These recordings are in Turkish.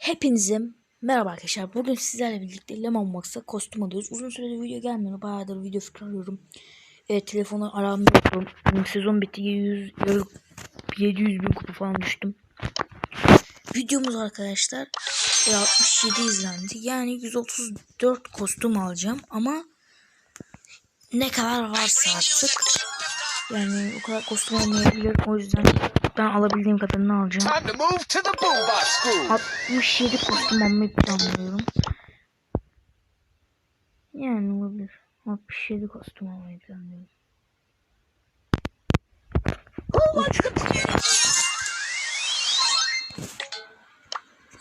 Hepinize merhaba arkadaşlar. Bugün sizlerle birlikte Lemon Box'a kostüm alıyoruz. Uzun süredir video gelmiyor. Bayağıdır video fikri arıyorum. Evet telefonu aramda yapıyorum. Sezon bitti 700, 700 bin kupa falan düştüm. Videomuz arkadaşlar e, 67 izlendi. Yani 134 kostüm alacağım ama ne kadar varsa artık. Yani o kadar kostüm olmayabilir. O yüzden ben alabildiğim kadarını alacağım. Time to move to the boombox groove. 67 kostüm almayı planlıyorum. Yani olabilir. 67 kostüm almayı planlıyorum.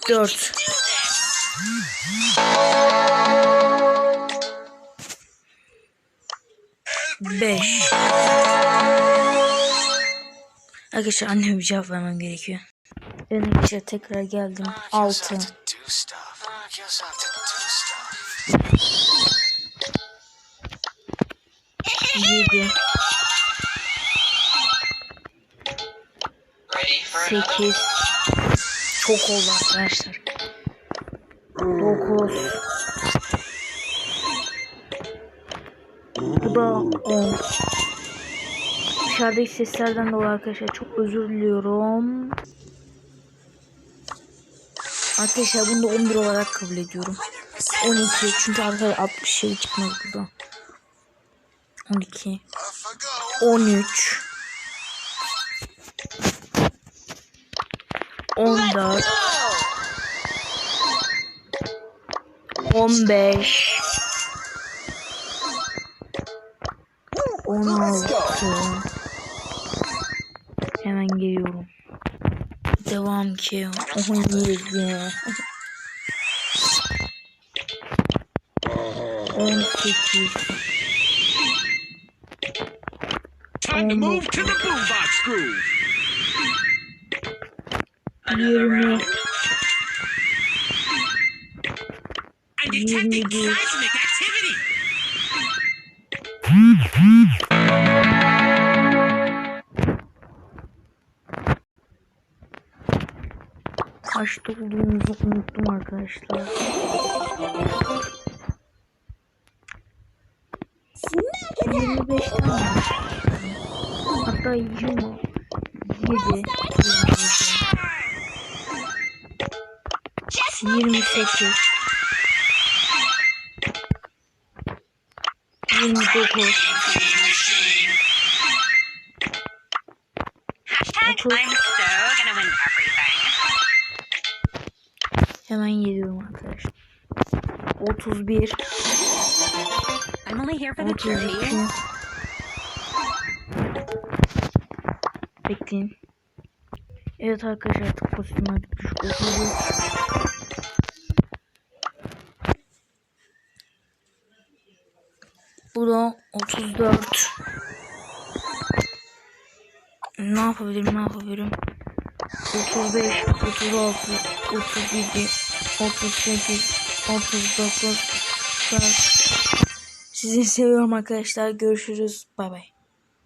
Dört. Beş. Arkadaşlar anneme bir cevap vermem gerekiyor. Evet arkadaşlar tekrar geldim. Altı. Yedi. Sekiz. Çok oldu arkadaşlar. Dokuz. Bu da on. Dışarıdaki seslerden dolayı arkadaşlar çok özür diliyorum. Arkadaşlar bunu da 11 olarak kabul ediyorum. 12 çünkü arkadaşlar 67 çıkmaz burada. 12 13 14 15 16 hemen geliyorum. Devam ki. Oynuyoruz ya. 18. Time to move to the boombox Kaçta olduğumuzu unuttum arkadaşlar. Yirmi beşten başladım. Hatta yirmi. Yedi. Yirmi sekiz. Yirmi dokuz. Hashtag Otuz. I'm so gonna win everything. Hemen geliyorum arkadaşlar. Otuz bir. I'm only here for the 32 trophies. Bekleyin. Evet arkadaşlar artık kostümler bitmiş. 33 Bu da 34 Ne yapabilirim ne yapabilirim 35 36 37 38 39 40 Sizi seviyorum arkadaşlar. Görüşürüz. Bay bay.